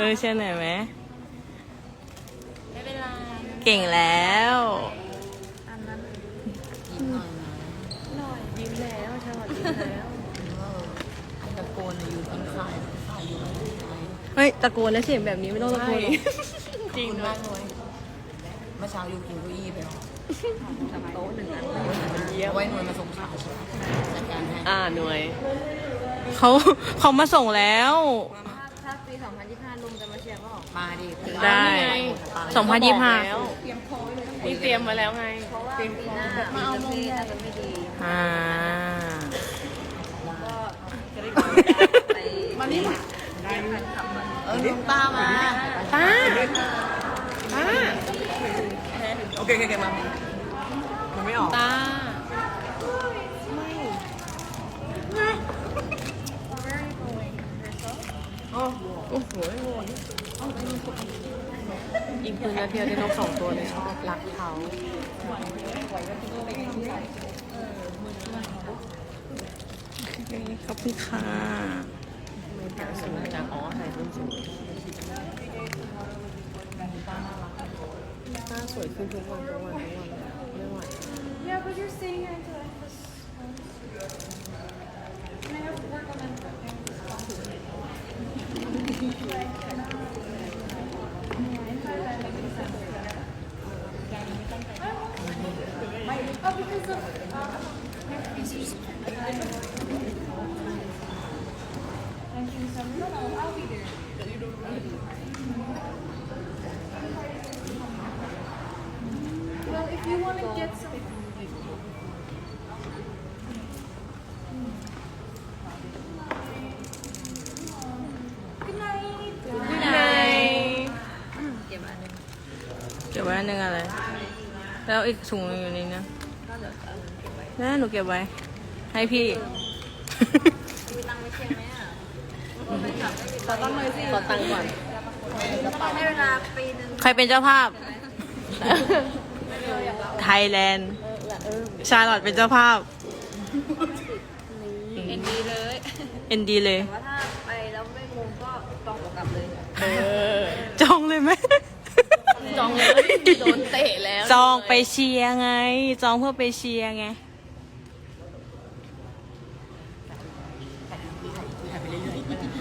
เออเชียร์หน่อยไหมไม่เป็นไรเก่งแล้วอันนั้นยิ้มหน่อยนะหน่อยยิ้มแล้วชาลอตยิ้มแล้วเออไอ้ตะโกนอยู่กินข้าวข้าวอยู่ไหนเฮ้ยตะโกนแล้วเสียงแบบนี้ไม่ต้องตะโกนหรอกจริงมากเลยเมื่อเช้าอยู่กินเก้าอี้ไปหรอโต๊ะหนึ่งอันเอาไว้หน่วยมาส่งข่าวใช่ไหมจัดการให้อ่าหน่วยเขาเขามาส่งแล้วถ้าปี2025ลุงจะ มาเชียร์ก็มาดิได้ สองพันยี่สิบห้านี่เตรียมมาแล้วไงเพราะว่าปีหน้ามีประเทศน่าจะไม่ดีอ่าก็จะได้ไปมานี่มาเออลุงตามาป้าป้าโอเคโอเคมามันไม่ออกตาโอ้โห อีกคืนนาเดียวได้นกสองตัวเลยชอบรักเขาขอบคุณค่ะจากอ๋อใส่ส้นสูงหน้าสวยขึ้นทุกวันทุกวันทุกวัน เก็บอันหนึงเก็บไว้อันหนึ่งอะไร แล้วอีกถุงหนึงอยู่นี่นะ นั่นหนูเก็บไว้ ให้พี่ มีตังค์ไปเชียร์ไหมอะไปกลับไม่มีตังค์เลยสิขอตังค์ก่อนให้เวลาปีหนึงใครเป็นเจ้าภาพ ไทยแลนด์ ชาลอตเป็นเจ้าภาพ เอ็นดีเลยเอ็นดีเลย แต่ว่าถ้าไปแล้วไม่มุงก็จองตัวกลับเลยจองเลยไหม จองเลยโดนเตะแล้ว จองไปเชียร์ไง จองเพื่อไปเชียร์ไง ถ่ายไปเรื่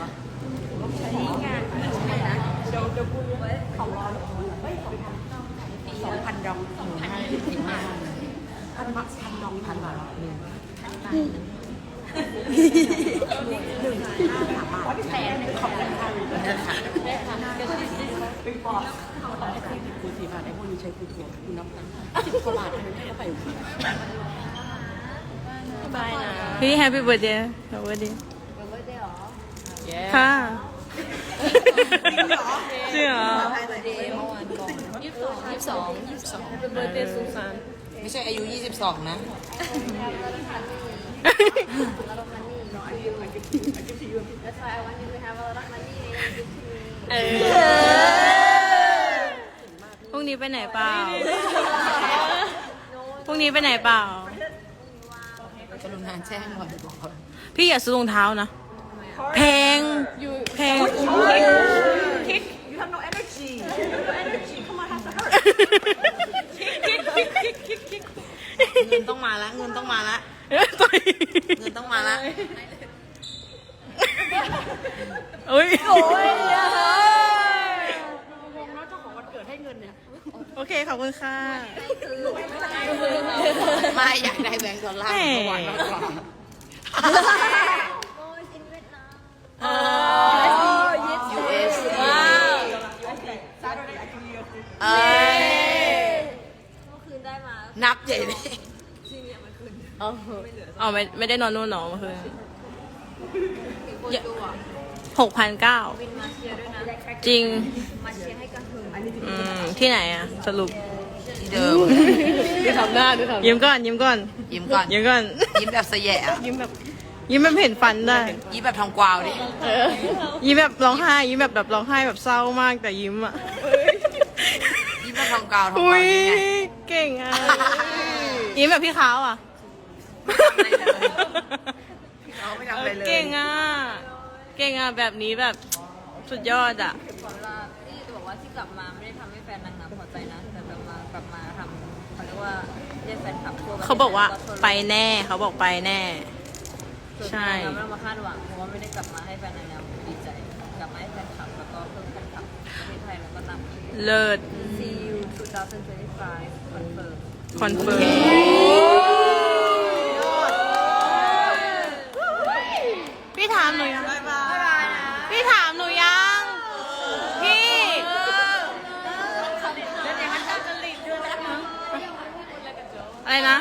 อยๆอีกนิดว่าสองพันดองสองพันสิบห้าพันบักพันดองพันบาทหนึ่งหนึ่งสามบาทแสนขอบคุณค่ะเป็นปอดคูณสี่บาทไอ้พวกนี้ใช้คูณหัวคูณนับกันสิบกว่าบาททำไมไม่เข้าไปบายนะพี่แฮป ค่ะจริงเหรอเบอร์เดย์เมื่อวานก่อนยี่สิบสองยี่สิบสองยี่สิบสองเป็นเบอร์เดย์สุสานไม่ใช่อายุ 22 นะ That's why I want you to have a lot of money and give to me เออพรุ่งนี้ไปไหนเปล่า พรุ่งนี้ไปไหนเปล่า กรุณาแจ้งหน่อยบอกพี่อย่าซื้อรองเท้านะ แพงแพง You have no energy. You have no energy. Come on, have to hurt. เงินต้องมาละเงินต้องมาละต่อยเงินต้องมาละอุ้ยโอเค ขอบคุณค่ะ ไม่อยากได้แบงค์ดอลลาร์เมื่อวานมากกว่าอ๋อ US ว้าวเอ้ยเมื่อคืนได้มานับใหญ่เลยอ๋อไม่ไม่ได้นอนนู่นหนอเมื่อคืนถึงโบจูอะหกพันเก้าบินมาเชียร์ด้วยนะจริง มาเชียร์ให้กระหึ่มอืม ที่ไหนอะสรุป ที่เดิม ดูทำหน้าดูทำยิ้มก่อน ยิ้มก่อน ยิ้มก่อน ยิ้มก่อน ยิ้มแบบสะแยะอะยิ้มแบบ ยิ้มแบบเห็นฟันได้ ยิ้มแบบทองกวาวดิยิ้มแบบร้องไห้ ยิ้มแบบแบบร้องไห้แบบเศร้ามากแต่ยิ้มอะยิ้มแบบทองกวาวทองกอุ้วาวยนี่ไงเก่งอะยิ้มแบบพี่ขาวอะเขาไม่ทำอะไรเลยเก่งอะเก่งอะแบบนี้แบบสุดยอดอะขออเวลาที่จะบอกว่าที่กลับมาไม่ได้ทำให้แฟนนางงามพอใจนะแต่กลับมากลับมาทำเขาเรียกว่าเรียกแฟนคลับทั่วประเทศเขาบอกว่าแล้วทั่โลไปแน่เขาบอกไปแน่ ส่วนใช่นางงามไม่ต้องมาคาดหวังเพราะว่าไม่ได้กลับมาให้แฟนนางงามดีใจ กลับมาให้แฟนคลับแล้วก็เพิ่มแฟนคลับประเทศไทยแล้วก็นำเลิศ See you 2025 confirm คอนเฟิร์มพี่ถามหนูยังพี่ถามหนูยัง พี่ อะไรนะ